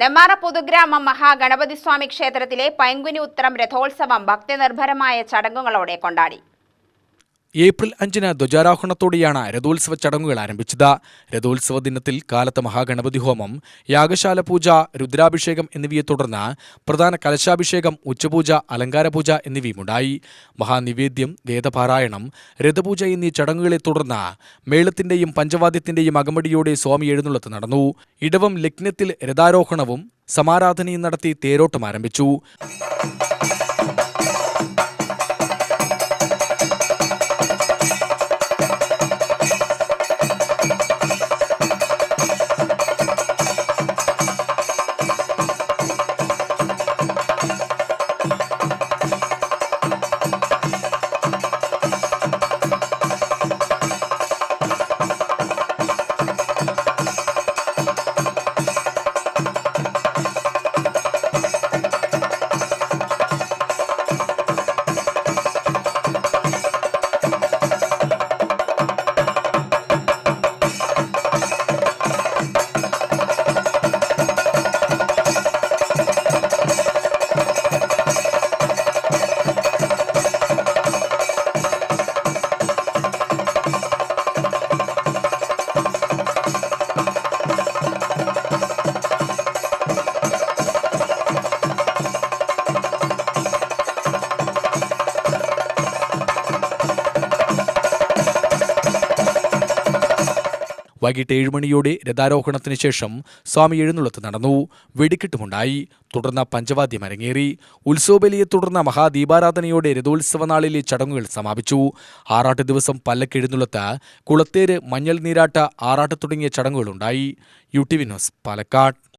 നെമ്മാറ പൊതുഗ്രാമം മഹാഗണപതി സ്വാമി ക്ഷേത്രത്തിലെ പൈങ്കുനി ഉത്രം രഥോത്സവം ഭക്തിനിർഭരമായ ചടങ്ങുകളോടെ കൊണ്ടാടി. ഏപ്രിൽ അഞ്ചിന് ധ്വജാരോഹണത്തോടെയാണ് രഥോത്സവ ചടങ്ങുകൾ ആരംഭിച്ചത്. രഥോത്സവ ദിനത്തിൽ കാലത്ത് മഹാഗണപതി ഹോമം യാഗശാല പൂജ രുദ്രാഭിഷേകം എന്നിവയെ തുടർന്ന് പ്രധാന കലശാഭിഷേകം ഉച്ചപൂജ അലങ്കാരപൂജ എന്നിവയുമുണ്ടായി. മഹാനിവേദ്യം വേദപാരായണം രഥപൂജ എന്നീ ചടങ്ങുകളെ തുടർന്ന് മേളത്തിന്റെയും പഞ്ചവാദ്യത്തിന്റെയും അകമ്പടിയോടെ സ്വാമി എഴുന്നള്ളത്ത് നടന്നു. ഇടവം ലഗ്നത്തിൽ രഥാരോഹണവും സമാരാധനയും നടത്തി തേരോട്ടം ആരംഭിച്ചു. വൈകിട്ട് ഏഴുമണിയോടെ രഥാരോഹണത്തിന് ശേഷം സ്വാമി എഴുന്നള്ളത്ത് നടന്നു. വെടിക്കെട്ടുമുണ്ടായി. തുടർന്ന് പഞ്ചവാദ്യം അരങ്ങേറി. ഉത്സവബലിയെ തുടർന്ന് മഹാദീപാരാധനയോടെ രഥോത്സവ നാളിലെ ചടങ്ങുകൾ സമാപിച്ചു. ആറാട്ട് ദിവസം പല്ലക്കെഴുന്നള്ളത്ത് കുളത്തേര് മഞ്ഞൾ നീരാട്ട ആറാട്ട് തുടങ്ങിയ ചടങ്ങുകളുണ്ടായി. U T V news Palakkad.